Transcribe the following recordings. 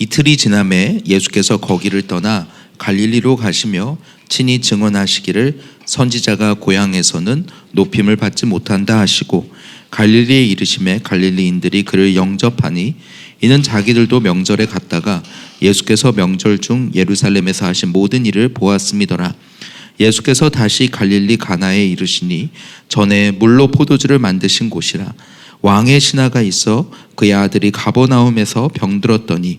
이틀이 지남에 예수께서 거기를 떠나 갈릴리로 가시며 친히 증언하시기를 선지자가 고향에서는 높임을 받지 못한다 하시고 갈릴리에 이르심에 갈릴리인들이 그를 영접하니 이는 자기들도 명절에 갔다가 예수께서 명절 중 예루살렘에서 하신 모든 일을 보았음이더라. 예수께서 다시 갈릴리 가나에 이르시니 전에 물로 포도주를 만드신 곳이라 왕의 신하가 있어 그의 아들이 가버나움에서 병들었더니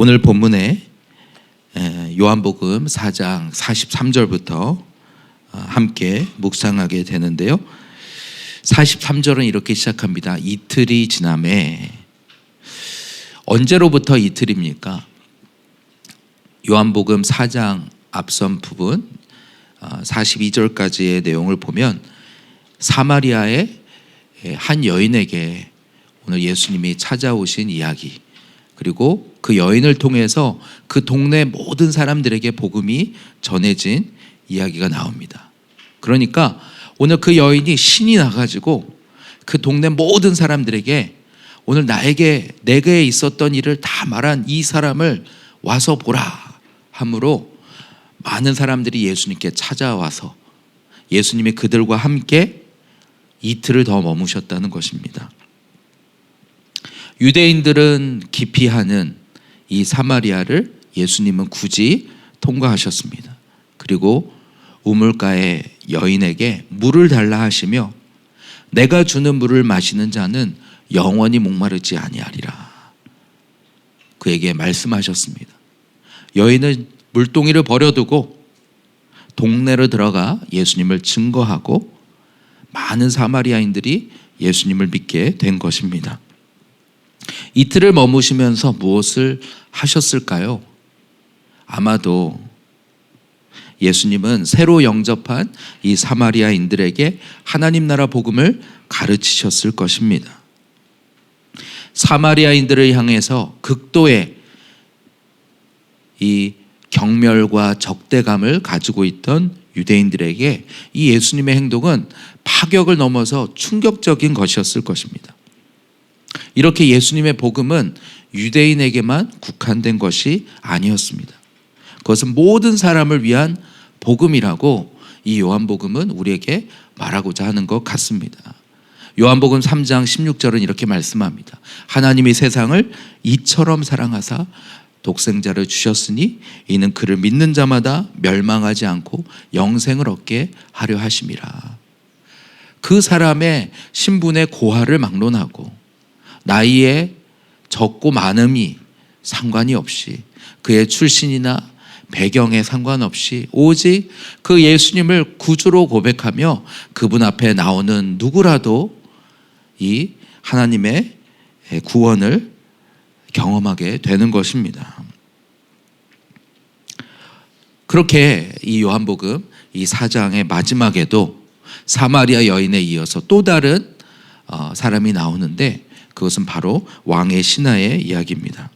오늘 본문에 에, 요한복음 4장 43절부터 어, 함께 묵상하게 되는데요. 43절은 이렇게 시작합니다. 이틀이 지남에 언제로부터 이틀입니까? 요한복음 4장 앞선 부분 42절까지의 내용을 보면 사마리아의 한 여인에게 오늘 예수님이 찾아오신 이야기 그리고 그 여인을 통해서 그 동네 모든 사람들에게 복음이 전해진 이야기가 나옵니다. 그러니까 오늘 그 여인이 신이 나가지고 그 동네 모든 사람들에게 오늘 나에게 내게 있었던 일을 다 말한 이 사람을 와서 보라 함으로 많은 사람들이 예수님께 찾아와서 예수님이 그들과 함께 이틀을 더 머무셨다는 것입니다. 유대인들은 기피하는 이 사마리아를 예수님은 굳이 통과하셨습니다. 그리고 우물가의 여인에게 물을 달라 하시며 내가 주는 물을 마시는 자는 영원히 목마르지 아니하리라. 그에게 말씀하셨습니다. 여인은 물동이를 버려두고 동네로 들어가 예수님을 증거하고 많은 사마리아인들이 예수님을 믿게 된 것입니다. 이틀을 머무시면서 무엇을 하셨을까요? 아마도 예수님은 새로 영접한 이 사마리아인들에게 하나님 나라 복음을 가르치셨을 것입니다. 사마리아인들을 향해서 극도의 이 경멸과 적대감을 가지고 있던 유대인들에게 이 예수님의 행동은 파격을 넘어서 충격적인 것이었을 것입니다. 이렇게 예수님의 복음은 유대인에게만 국한된 것이 아니었습니다. 그것은 모든 사람을 위한 복음이라고 이 요한복음은 우리에게 말하고자 하는 것 같습니다. 요한복음 3장 16절은 이렇게 말씀합니다. 하나님이 세상을 이처럼 사랑하사 독생자를 주셨으니 이는 그를 믿는 자마다 멸망하지 않고 영생을 얻게 하려 하심이라. 그 사람의 신분의 고하를 막론하고 나이에 적고 많음이 상관이 없이 그의 출신이나 배경에 상관없이 오직 그 예수님을 구주로 고백하며 그분 앞에 나오는 누구라도 이 하나님의 구원을 경험하게 되는 것입니다. 그렇게 이 요한복음 이 사장의 마지막에도 사마리아 여인에 이어서 또 다른 어, 사람이 나오는데 그것은 바로 왕의 신하의 이야기입니다.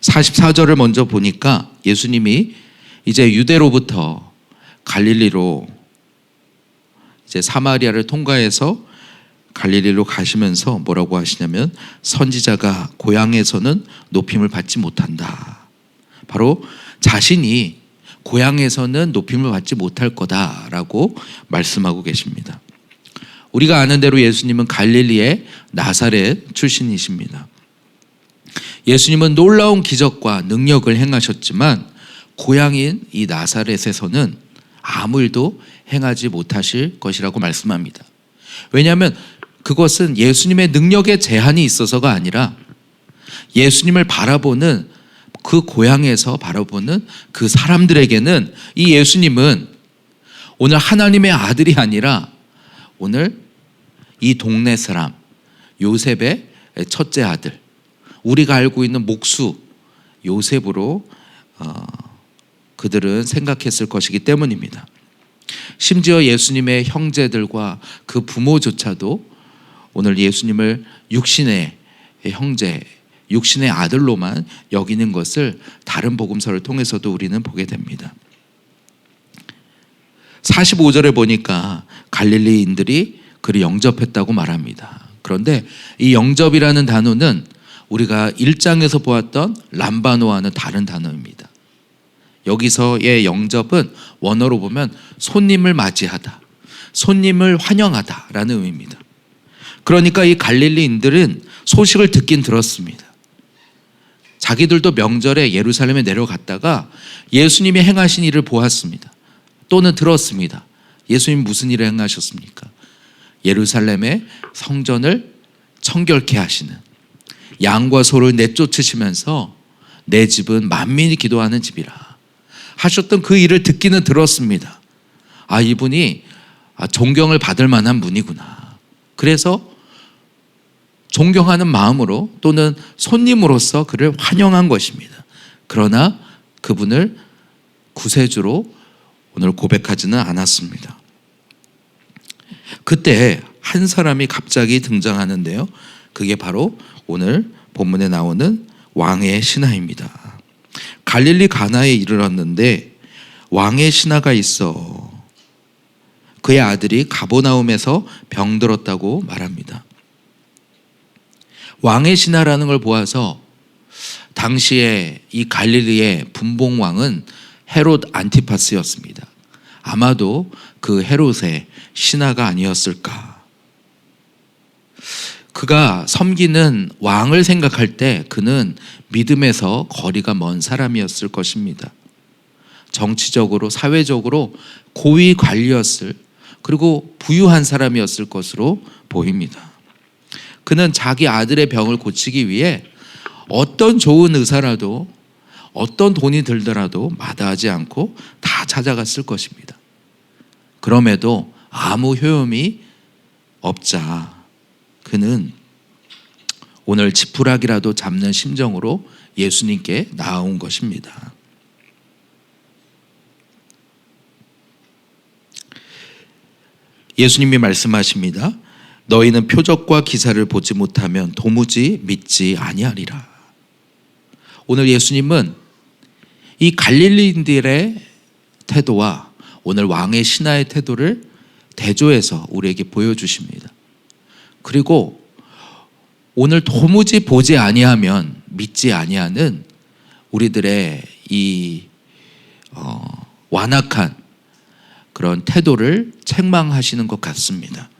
44절을 먼저 보니까 예수님이 이제 유대로부터 갈릴리로 이제 사마리아를 통과해서 갈릴리로 가시면서 뭐라고 하시냐면 선지자가 고향에서는 높임을 받지 못한다. 바로 자신이 고향에서는 높임을 받지 못할 거다라고 말씀하고 계십니다. 우리가 아는 대로 예수님은 갈릴리의 나사렛 출신이십니다. 예수님은 놀라운 기적과 능력을 행하셨지만 고향인 이 나사렛에서는 아무 일도 행하지 못하실 것이라고 말씀합니다. 왜냐하면 그것은 예수님의 능력에 제한이 있어서가 아니라 예수님을 바라보는 그 고향에서 바라보는 그 사람들에게는 이 예수님은 오늘 하나님의 아들이 아니라 오늘 이 동네 사람 요셉의 첫째 아들 우리가 알고 있는 목수 요셉으로 어, 그들은 생각했을 것이기 때문입니다. 심지어 예수님의 형제들과 그 부모조차도 오늘 예수님을 육신의 형제, 육신의 아들로만 여기는 것을 다른 복음서를 통해서도 우리는 보게 됩니다. 45절에 보니까 갈릴리인들이 그를 영접했다고 말합니다. 그런데 이 영접이라는 단어는 우리가 1장에서 보았던 람바노와는 다른 단어입니다. 여기서의 영접은 원어로 보면 손님을 맞이하다, 손님을 환영하다라는 의미입니다. 그러니까 이 갈릴리인들은 소식을 듣긴 들었습니다. 자기들도 명절에 예루살렘에 내려갔다가 예수님이 행하신 일을 보았습니다. 또는 들었습니다. 예수님 무슨 일을 행하셨습니까? 예루살렘의 성전을 청결케 하시는 양과 소를 내쫓으시면서 내 집은 만민이 기도하는 집이라 하셨던 그 일을 듣기는 들었습니다. 아 이분이 아, 존경을 받을 만한 분이구나. 그래서 존경하는 마음으로 또는 손님으로서 그를 환영한 것입니다. 그러나 그분을 구세주로 오늘 고백하지는 않았습니다. 그때 한 사람이 갑자기 등장하는데요. 그게 바로 오늘 본문에 나오는 왕의 신하입니다. 갈릴리 가나에 이르렀는데 왕의 신하가 있어 그의 아들이 가보나움에서 병들었다고 말합니다. 왕의 신하라는 걸 보아서 당시에 이 갈릴리의 분봉 왕은 헤롯 안티파스였습니다. 아마도 그 헤롯의 신하가 아니었을까. 그가 섬기는 왕을 생각할 때 그는 믿음에서 거리가 먼 사람이었을 것입니다. 정치적으로, 사회적으로 고위 관리였을, 그리고 부유한 사람이었을 것으로 보입니다. 그는 자기 아들의 병을 고치기 위해 어떤 좋은 의사라도 어떤 돈이 들더라도 마다하지 않고 다 찾아갔을 것입니다. 그럼에도 아무 효험이 없자 그는 오늘 지푸라기라도 잡는 심정으로 예수님께 나온 것입니다. 예수님이 말씀하십니다. 너희는 표적과 기사를 보지 못하면 도무지 믿지 아니하리라. 오늘 예수님은 이 갈릴리인들의 태도와 오늘 왕의 신하의 태도를 대조해서 우리에게 보여주십니다. 그리고 오늘 도무지 보지 아니하면 믿지 아니하는 우리들의 이 어, 완악한 그런 태도를 책망하시는 것 같습니다.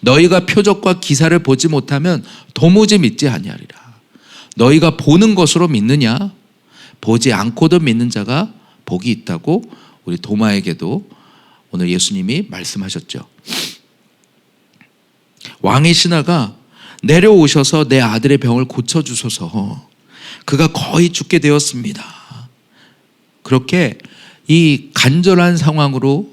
너희가 표적과 기사를 보지 못하면 도무지 믿지 아니하리라. 너희가 보는 것으로 믿느냐? 보지 않고도 믿는 자가 복이 있다고 우리 도마에게도 오늘 예수님이 말씀하셨죠. 왕의 신하가 내려오셔서 내 아들의 병을 고쳐주소서. 그가 거의 죽게 되었습니다. 그렇게 이 간절한 상황으로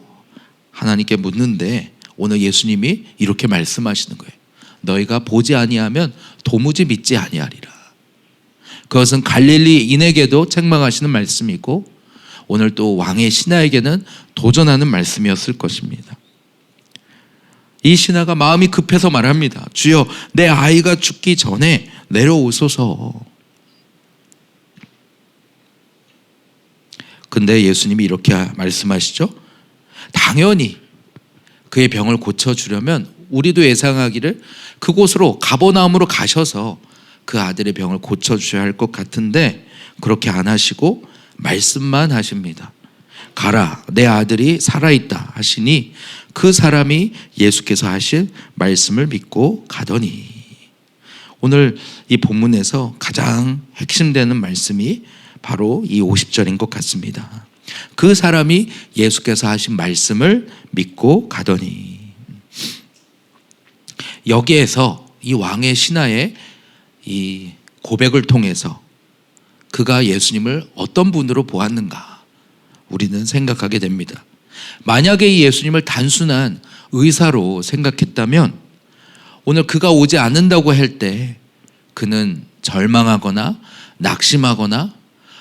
하나님께 묻는데 오늘 예수님이 이렇게 말씀하시는 거예요. 너희가 보지 아니하면 도무지 믿지 아니하리라. 그것은 갈릴리인에게도 책망하시는 말씀이고 오늘 또 왕의 신하에게는 도전하는 말씀이었을 것입니다. 이 신하가 마음이 급해서 말합니다. 주여, 내 아이가 죽기 전에 내려오소서. 근데 예수님이 이렇게 말씀하시죠. 당연히 그의 병을 고쳐주려면 우리도 예상하기를 그곳으로 가버나움으로 가셔서 그 아들의 병을 고쳐주셔야 할 것 같은데 그렇게 안 하시고 말씀만 하십니다. 가라, 내 아들이 살아있다 하시니 그 사람이 예수께서 하실 말씀을 믿고 가더니 오늘 이 본문에서 가장 핵심되는 말씀이 바로 이 50절인 것 같습니다. 그 사람이 예수께서 하신 말씀을 믿고 가더니 여기에서 이 왕의 신하의 이 고백을 통해서 그가 예수님을 어떤 분으로 보았는가 우리는 생각하게 됩니다. 만약에 이 예수님을 단순한 의사로 생각했다면 오늘 그가 오지 않는다고 할 때 그는 절망하거나 낙심하거나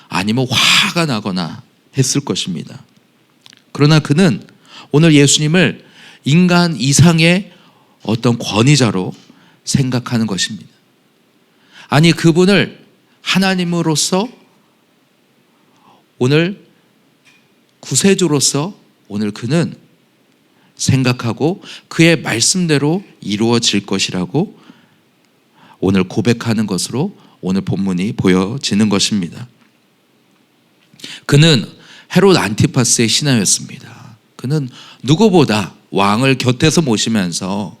아니면 화가 나거나 했을 것입니다. 그러나 그는 오늘 예수님을 인간 이상의 어떤 권위자로 생각하는 것입니다. 아니, 그분을 하나님으로서 오늘 구세주로서 오늘 그는 생각하고 그의 말씀대로 이루어질 것이라고 오늘 고백하는 것으로 오늘 본문이 보여지는 것입니다. 그는 헤롯 안티파스의 신하였습니다. 그는 누구보다 왕을 곁에서 모시면서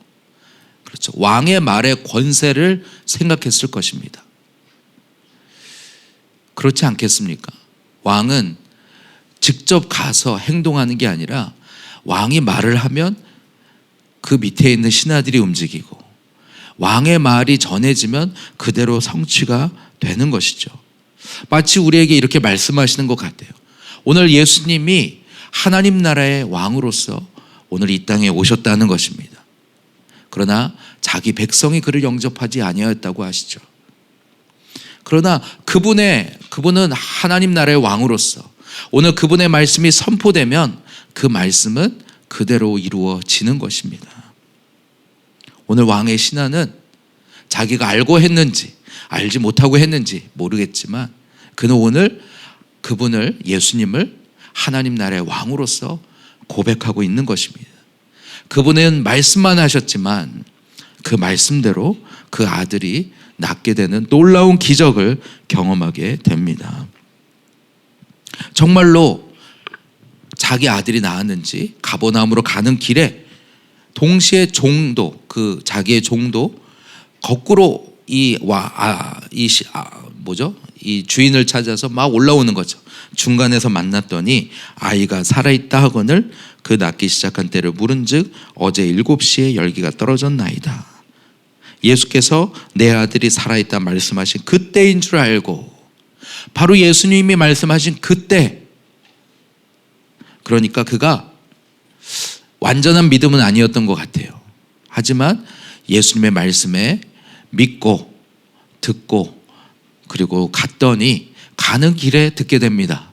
그렇죠. 왕의 말의 권세를 생각했을 것입니다. 그렇지 않겠습니까? 왕은 직접 가서 행동하는 게 아니라 왕이 말을 하면 그 밑에 있는 신하들이 움직이고 왕의 말이 전해지면 그대로 성취가 되는 것이죠. 마치 우리에게 이렇게 말씀하시는 것 같아요. 오늘 예수님이 하나님 나라의 왕으로서 오늘 이 땅에 오셨다는 것입니다. 그러나 자기 백성이 그를 영접하지 아니하였다고 하시죠. 그러나 그분의 그분은 하나님 나라의 왕으로서 오늘 그분의 말씀이 선포되면 그 말씀은 그대로 이루어지는 것입니다. 오늘 왕의 신하는 자기가 알고 했는지 알지 못하고 했는지 모르겠지만 그는 오늘 그분을 예수님을 하나님 나라의 왕으로서 고백하고 있는 것입니다. 그분은 말씀만 하셨지만 그 말씀대로 그 아들이 낳게 되는 놀라운 기적을 경험하게 됩니다. 정말로 자기 아들이 낳았는지 가버나움으로 가는 길에 동시에 종도 그 자기의 종도 거꾸로 이와이 아, 뭐죠? 이 주인을 찾아서 막 올라오는 거죠. 중간에서 만났더니 아이가 살아있다 하거늘 그 낳기 시작한 때를 물은즉 어제 일곱 시에 열기가 떨어졌나이다. 예수께서 내 아들이 살아있다 말씀하신 그때인 줄 알고 바로 예수님이 말씀하신 그때 그러니까 그가 완전한 믿음은 아니었던 것 같아요. 하지만 예수님의 말씀에 믿고 듣고 그리고 갔더니 가는 길에 듣게 됩니다.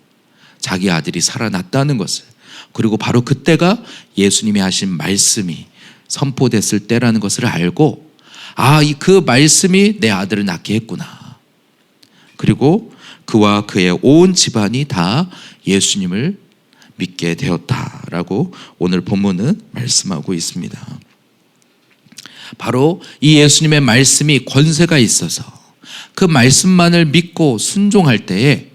자기 아들이 살아났다는 것을. 그리고 바로 그때가 예수님이 하신 말씀이 선포됐을 때라는 것을 알고 아, 그 말씀이 내 아들을 낳게 했구나. 그리고 그와 그의 온 집안이 다 예수님을 믿게 되었다라고 오늘 본문은 말씀하고 있습니다. 바로 이 예수님의 말씀이 권세가 있어서 그 말씀만을 믿고 순종할 때에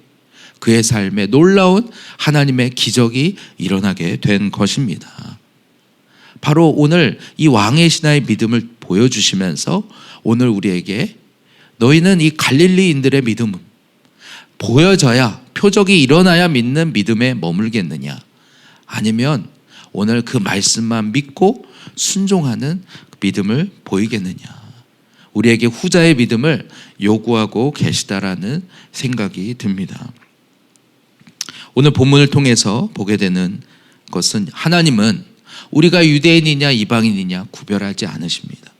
그의 삶에 놀라운 하나님의 기적이 일어나게 된 것입니다. 바로 오늘 이 왕의 신하의 믿음을 보여주시면서 오늘 우리에게 너희는 이 갈릴리인들의 믿음은 보여져야 표적이 일어나야 믿는 믿음에 머물겠느냐 아니면 오늘 그 말씀만 믿고 순종하는 믿음을 보이겠느냐 우리에게 후자의 믿음을 요구하고 계시다라는 생각이 듭니다. 오늘 본문을 통해서 보게 되는 것은 하나님은 우리가 유대인이냐 이방인이냐 구별하지 않으십니다.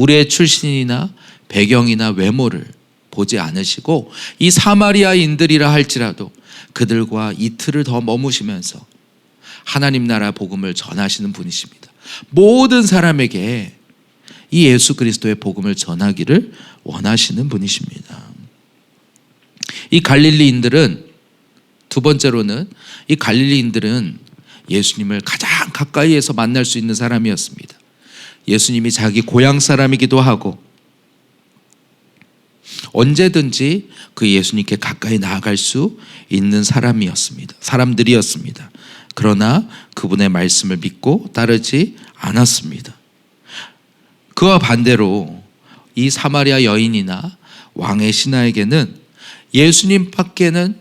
우리의 출신이나 배경이나 외모를 보지 않으시고 이 사마리아인들이라 할지라도 그들과 이틀을 더 머무시면서 하나님 나라 복음을 전하시는 분이십니다. 모든 사람에게 이 예수 그리스도의 복음을 전하기를 원하시는 분이십니다. 이 갈릴리인들은 두 번째로는 이 갈릴리인들은 예수님을 가장 가까이에서 만날 수 있는 사람이었습니다. 예수님이 자기 고향 사람이기도 하고 언제든지 그 예수님께 가까이 나아갈 수 있는 사람이었습니다. 사람들이었습니다. 그러나 그분의 말씀을 믿고 따르지 않았습니다. 그와 반대로 이 사마리아 여인이나 왕의 신하에게는 예수님 밖에는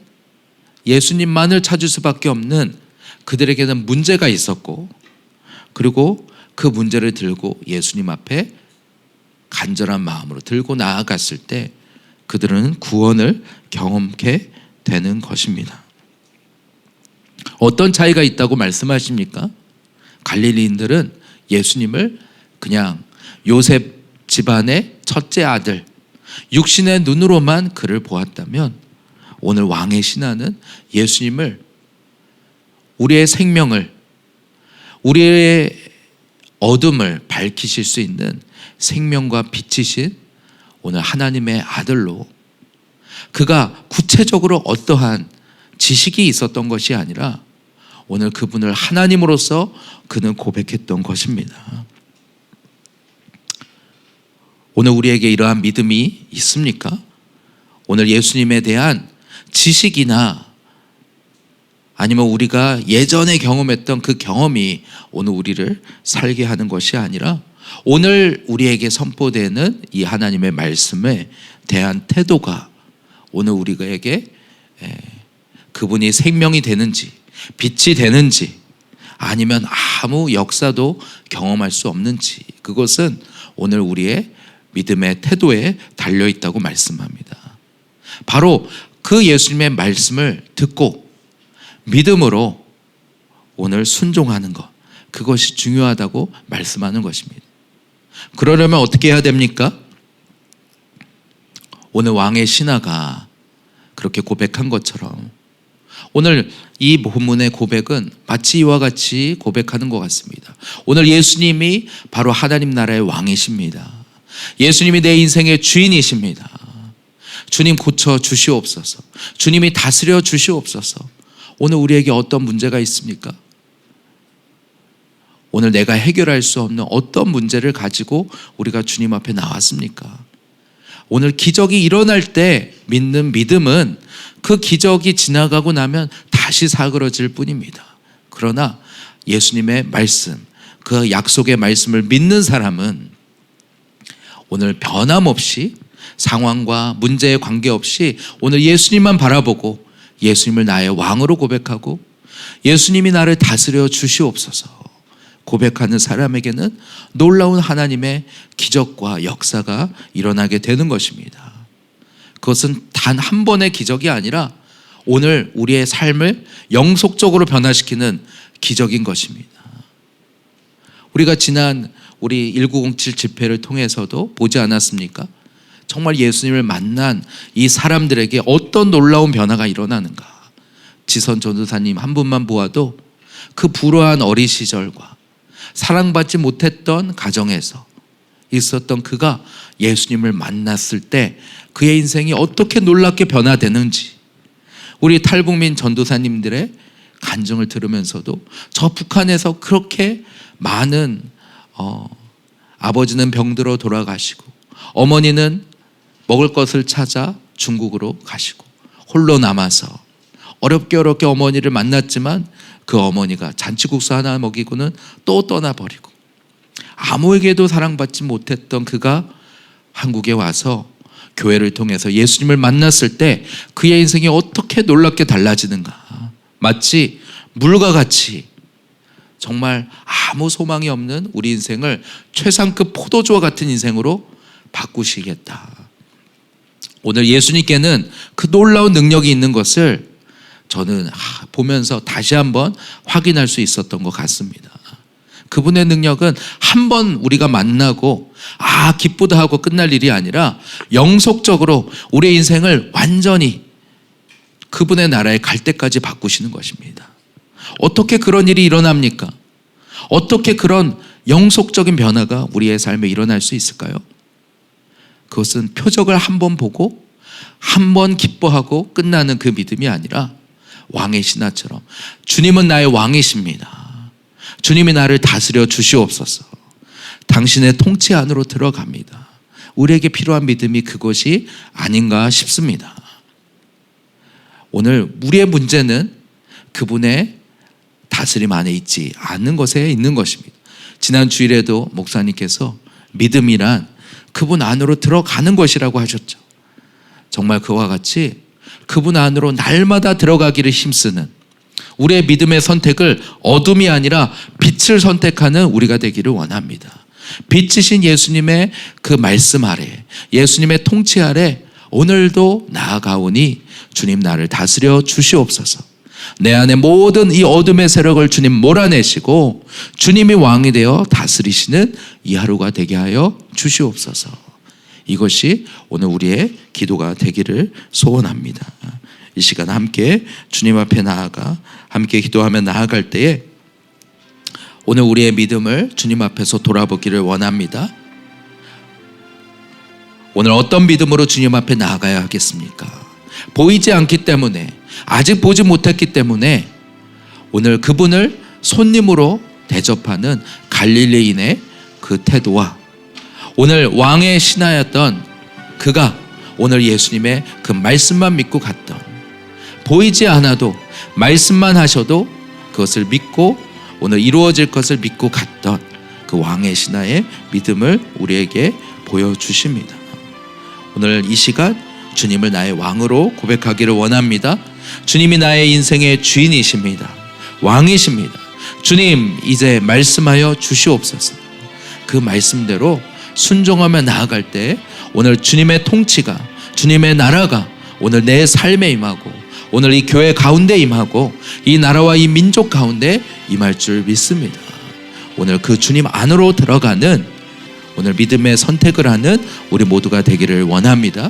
예수님만을 찾을 수밖에 없는 그들에게는 문제가 있었고 그리고 그 문제를 들고 예수님 앞에 간절한 마음으로 들고 나아갔을 때 그들은 구원을 경험케 되는 것입니다. 어떤 차이가 있다고 말씀하십니까? 갈릴리인들은 예수님을 그냥 요셉 집안의 첫째 아들, 육신의 눈으로만 그를 보았다면 오늘 왕의 신하는 예수님을 우리의 생명을 우리의 어둠을 밝히실 수 있는 생명과 빛이신 오늘 하나님의 아들로 그가 구체적으로 어떠한 지식이 있었던 것이 아니라 오늘 그분을 하나님으로서 그는 고백했던 것입니다. 오늘 우리에게 이러한 믿음이 있습니까? 오늘 예수님에 대한 지식이나 아니면 우리가 예전에 경험했던 그 경험이 오늘 우리를 살게 하는 것이 아니라 오늘 우리에게 선포되는 이 하나님의 말씀에 대한 태도가 오늘 우리에게 에, 그분이 생명이 되는지 빛이 되는지 아니면 아무 역사도 경험할 수 없는지 그것은 오늘 우리의 믿음의 태도에 달려 있다고 말씀합니다. 바로 그 예수님의 말씀을 듣고 믿음으로 오늘 순종하는 것 그것이 중요하다고 말씀하는 것입니다. 그러려면 어떻게 해야 됩니까? 오늘 왕의 신하가 그렇게 고백한 것처럼 오늘 이 본문의 고백은 마치 이와 같이 고백하는 것 같습니다. 오늘 예수님이 바로 하나님 나라의 왕이십니다. 예수님이 내 인생의 주인이십니다. 주님 고쳐 주시옵소서. 주님이 다스려 주시옵소서. 오늘 우리에게 어떤 문제가 있습니까? 오늘 내가 해결할 수 없는 어떤 문제를 가지고 우리가 주님 앞에 나왔습니까? 오늘 기적이 일어날 때 믿는 믿음은 그 기적이 지나가고 나면 다시 사그러질 뿐입니다. 그러나 예수님의 말씀, 그 약속의 말씀을 믿는 사람은 오늘 변함없이 상황과 문제에 관계없이 오늘 예수님만 바라보고 예수님을 나의 왕으로 고백하고 예수님이 나를 다스려 주시옵소서 고백하는 사람에게는 놀라운 하나님의 기적과 역사가 일어나게 되는 것입니다. 그것은 단 한 번의 기적이 아니라 오늘 우리의 삶을 영속적으로 변화시키는 기적인 것입니다. 우리가 지난 우리 1907 집회를 통해서도 보지 않았습니까? 정말 예수님을 만난 이 사람들에게 어떤 놀라운 변화가 일어나는가. 지선 전도사님 한 분만 보아도 그 불우한 어린 시절과 사랑받지 못했던 가정에서 있었던 그가 예수님을 만났을 때 그의 인생이 어떻게 놀랍게 변화되는지 우리 탈북민 전도사님들의 간증을 들으면서도 저 북한에서 그렇게 많은 어, 아버지는 병들어 돌아가시고 어머니는 먹을 것을 찾아 중국으로 가시고 홀로 남아서 어렵게 어렵게 어머니를 만났지만 그 어머니가 잔치국수 하나 먹이고는 또 떠나버리고 아무에게도 사랑받지 못했던 그가 한국에 와서 교회를 통해서 예수님을 만났을 때 그의 인생이 어떻게 놀랍게 달라지는가. 마치 물과 같이 정말 아무 소망이 없는 우리 인생을 최상급 포도주와 같은 인생으로 바꾸시겠다. 오늘 예수님께는 그 놀라운 능력이 있는 것을 저는 보면서 다시 한번 확인할 수 있었던 것 같습니다. 그분의 능력은 한 번 우리가 만나고 아 기쁘다 하고 끝날 일이 아니라 영속적으로 우리의 인생을 완전히 그분의 나라에 갈 때까지 바꾸시는 것입니다. 어떻게 그런 일이 일어납니까? 어떻게 그런 영속적인 변화가 우리의 삶에 일어날 수 있을까요? 그것은 표적을 한 번 보고 한 번 기뻐하고 끝나는 그 믿음이 아니라 왕의 신하처럼 주님은 나의 왕이십니다. 주님이 나를 다스려 주시옵소서. 당신의 통치 안으로 들어갑니다. 우리에게 필요한 믿음이 그것이 아닌가 싶습니다. 오늘 우리의 문제는 그분의 다스림 안에 있지 않는 것에 있는 것입니다. 지난 주일에도 목사님께서 믿음이란 그분 안으로 들어가는 것이라고 하셨죠. 정말 그와 같이 그분 안으로 날마다 들어가기를 힘쓰는 우리의 믿음의 선택을 어둠이 아니라 빛을 선택하는 우리가 되기를 원합니다. 빛이신 예수님의 그 말씀 아래, 예수님의 통치 아래 오늘도 나아가오니 주님 나를 다스려 주시옵소서. 내 안에 모든 이 어둠의 세력을 주님 몰아내시고 주님이 왕이 되어 다스리시는 이 하루가 되게 하여 주시옵소서. 이것이 오늘 우리의 기도가 되기를 소원합니다. 이 시간 함께 주님 앞에 나아가 함께 기도하며 나아갈 때에 오늘 우리의 믿음을 주님 앞에서 돌아보기를 원합니다. 오늘 어떤 믿음으로 주님 앞에 나아가야 하겠습니까? 보이지 않기 때문에 아직 보지 못했기 때문에 오늘 그분을 손님으로 대접하는 갈릴레인의 그 태도와 오늘 왕의 신하였던 그가 오늘 예수님의 그 말씀만 믿고 갔던 보이지 않아도 말씀만 하셔도 그것을 믿고 오늘 이루어질 것을 믿고 갔던 그 왕의 신하의 믿음을 우리에게 보여주십니다. 오늘 이 시간 주님을 나의 왕으로 고백하기를 원합니다. 주님이 나의 인생의 주인이십니다. 왕이십니다. 주님, 이제 말씀하여 주시옵소서. 그 말씀대로 순종하며 나아갈 때 오늘 주님의 통치가, 주님의 나라가 오늘 내 삶에 임하고 오늘 이 교회 가운데 임하고 이 나라와 이 민족 가운데 임할 줄 믿습니다. 오늘 그 주님 안으로 들어가는 오늘 믿음의 선택을 하는 우리 모두가 되기를 원합니다.